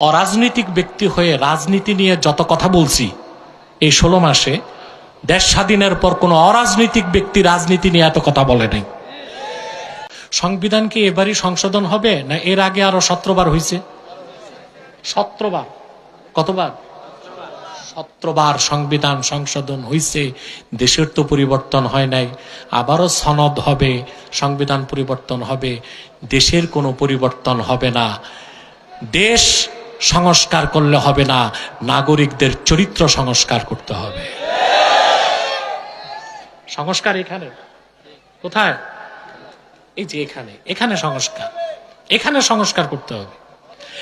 অরাজনৈতিক ব্যক্তি হয়ে রাজনীতি নিয়ে যত কথা বলছি, এই ষোলো মাসে দেশ স্বাধীনের পর কোনো অরাজনৈতিক ব্যক্তি রাজনীতি নিয়ে এত কথা বলে নাই। সংবিধান কি এবারই সংশোধন হবে, না এর আগে আরও সতেরোবার হয়েছে সতেরোবার। কতবার? সতেরোবার সংবিধান সংশোধন হয়েছে দেশের তো পরিবর্তন হয় নাই, আবারও সনদ হবে, সংবিধান পরিবর্তন হবে, দেশের কোনো পরিবর্তন হবে না। দেশ সংস্কার করলে হবে না, নাগরিকদের চরিত্র সংস্কার করতে হবে। সংস্কার এখানে? কোথায়? এই যে এখানে। এখানে সংস্কার। এখানে সংস্কার করতে হবে।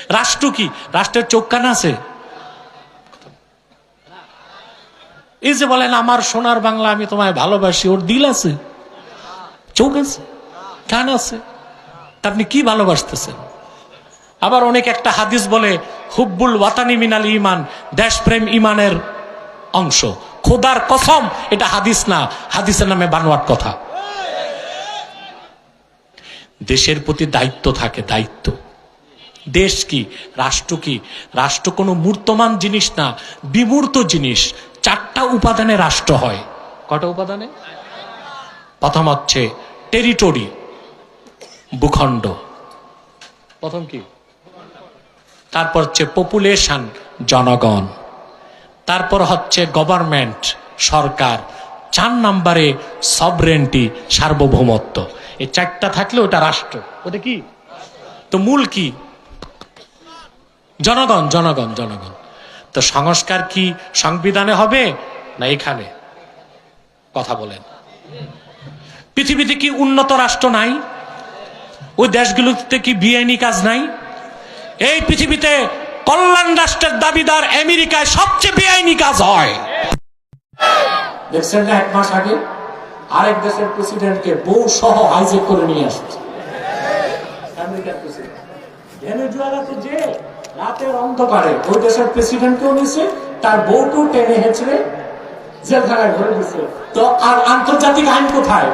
রাষ্ট্র কি? রাষ্ট্রের চোখ কান আছে? এই যে বলেন, আমার সোনার বাংলা আমি তোমায় ভালোবাসি, ওর দিল আছে? চোখ আছে? কান আছে? তা আপনি কি ভালোবাসতেছেন? আবার অনেক একটা হাদিস বলে, হুব্বুল ওয়াতানি মিনাল ইমান দেশপ্রেম ইমানের অংশ। খোদার কসম, এটা হাদিস না, হাদিসের নামে বানোয়াট কথা। দেশের প্রতি দায়িত্ব থাকে, দায়িত্ব। দেশ কি, রাষ্ট্র কি? রাষ্ট্র কোনো মূর্তমান জিনিস না, বিমূর্ত জিনিস। চারটা উপাদানে রাষ্ট্র হয়। কটা উপাদানে? প্রথম হচ্ছে টেরিটরি, ভূখণ্ড। প্রথম কি? তারপর হচ্ছে পপুলেশন জনগণ। তারপর হচ্ছে গভর্নমেন্ট সরকার। চার নম্বরে সবরেন্টি সার্বভৌমত্ব। এই চারটা থাকলে ওটা রাষ্ট্র। ওটা কি? তো মূল কি? জনগণ জনগণ জনগণ। তো সংস্কার কি সংবিধানে হবে না এখানে? কথা বলেন। পৃথিবীতে কি উন্নত রাষ্ট্র নাই? ওই দেশগুলোতে কি বিআইনি কাজ নাই? এই পৃথিবীতে কল্যাণ রাষ্ট্রের দাবিদার আমেরিকায় সবচেয়ে বেআইনি কাজ হয়। দেখছেন না, এক মাস আগে আরেক দেশের প্রেসিডেন্টকে বউ সহ হাইজেক করে নিয়ে আসছে। যে রাতের অন্ধকারে ওই দেশের প্রেসিডেন্টকেও নিছে তার বউকেও টেনে হেঁচড়ে জেলখানায় ভরে দিচ্ছে তো আর আন্তর্জাতিক আইন কোথায়?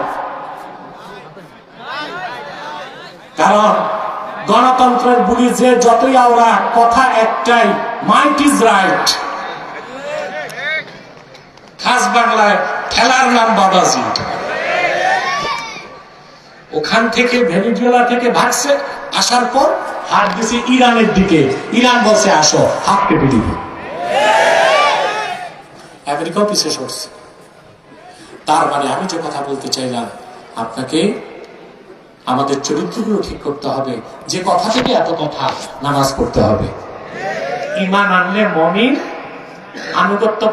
কারণ গণতন্ত্রের বুলি যে যতই আমরা কথা একটাই মাইট ইজ রাইট খাস বাংলায় খেলার নাম বাবাজি। ওখান থেকে ভেনিজুয়েলা থেকে ভাগছে, আসার পর হাত দিছে ইরানের দিকে। ইরান বলছে, আসো, হাত কেটে দিব। আমেরিকাও পিছিয়ে সরছে তার মানে আমি যে কথা বলতে চাইলাম আপনাকে আমাদের চরিত্রগুলো ঠিক করতে হবে। যে কথা থেকে এত কথা নামাজ পড়তে হবে। ইমান আনলে মমিন আনুগত্য